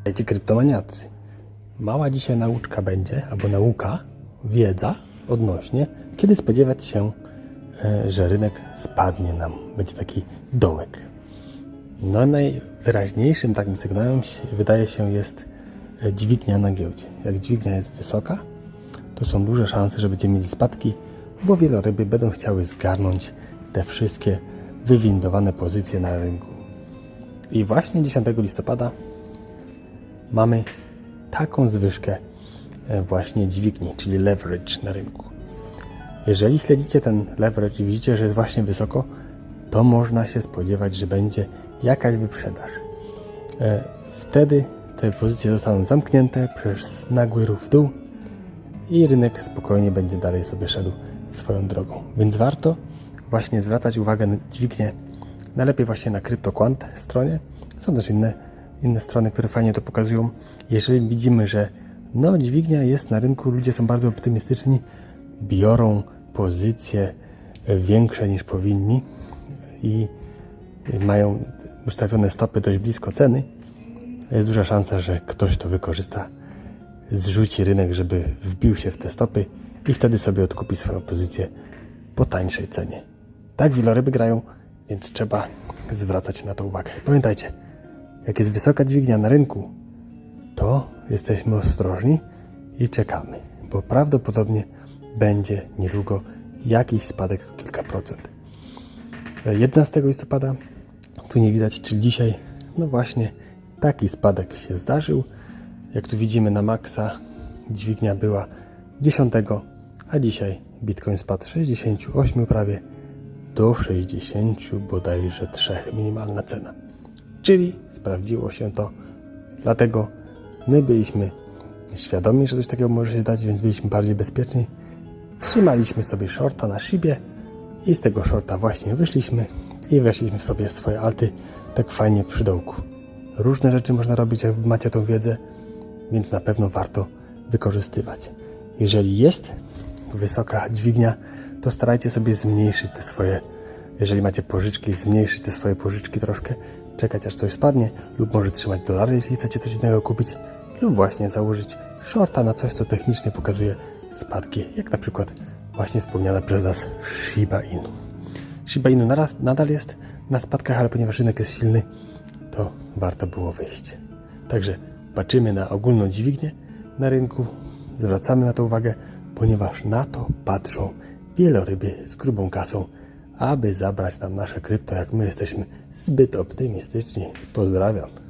Witajcie kryptomaniacy. Mała dzisiaj nauczka będzie, albo nauka, wiedza odnośnie, kiedy spodziewać się, e, że rynek spadnie nam. Będzie taki dołek. No najwyraźniejszym takim sygnałem wydaje się jest e, dźwignia na giełdzie. Jak dźwignia jest wysoka, to są duże szanse, że będziemy mieli spadki, bo wieloryby będą chciały zgarnąć te wszystkie wywindowane pozycje na rynku. I właśnie 10 listopada mamy taką zwyżkę e, właśnie dźwigni, czyli leverage na rynku. Jeżeli śledzicie ten leverage i widzicie, że jest właśnie wysoko, to można się spodziewać, że będzie jakaś wyprzedaż. E, Wtedy te pozycje zostaną zamknięte przez nagły ruch w dół i rynek spokojnie będzie dalej sobie szedł swoją drogą. Więc warto właśnie zwracać uwagę na dźwignię, najlepiej właśnie na CryptoQuant stronie. Są też inne, inne strony, które fajnie to pokazują. Jeżeli widzimy, że no dźwignia jest na rynku, ludzie są bardzo optymistyczni, biorą pozycje e, większe niż powinni i mają ustawione stopy dość blisko ceny, jest duża szansa, że ktoś to wykorzysta zrzuci rynek, żeby wbił się w te stopy i wtedy sobie odkupi swoją pozycję po tańszej cenie. Tak wieloryby grają, więc trzeba zwracać na to uwagę. Pamiętajcie, jak jest wysoka dźwignia na rynku, to jesteśmy ostrożni i czekamy, bo prawdopodobnie będzie niedługo jakiś spadek kilka procent. 11 listopada, tu nie widać, czy dzisiaj, no właśnie, taki spadek się zdarzył. Jak tu widzimy na maksa, dźwignia była 10, a dzisiaj Bitcoin spadł z 68 prawie do 60 bodajże 3 minimalna cena. Czyli sprawdziło się to, dlatego my byliśmy świadomi, że coś takiego może się dać, więc byliśmy bardziej bezpieczni. Trzymaliśmy sobie shorta na shibie i z tego shorta właśnie wyszliśmy i weszliśmy sobie swoje alty tak fajnie przy dołku. Różne rzeczy można robić, jak macie tą wiedzę, więc na pewno warto wykorzystywać. Jeżeli jest wysoka dźwignia, to starajcie sobie zmniejszyć te swoje, jeżeli macie pożyczki, zmniejszyć te swoje pożyczki troszkę, czekać aż coś spadnie, lub może trzymać dolary, jeśli chcecie coś innego kupić, lub właśnie założyć shorta na coś, co technicznie pokazuje spadki, jak na przykład właśnie wspomniana przez nas Shiba Inu. Shiba Inu naraz, nadal jest na spadkach, ale ponieważ rynek jest silny, to warto było wyjść. Także patrzymy na ogólną dźwignię na rynku, zwracamy na to uwagę, ponieważ na to patrzą wieloryby z grubą kasą, aby zabrać nam nasze krypto, jak my jesteśmy zbyt optymistyczni. Pozdrawiam.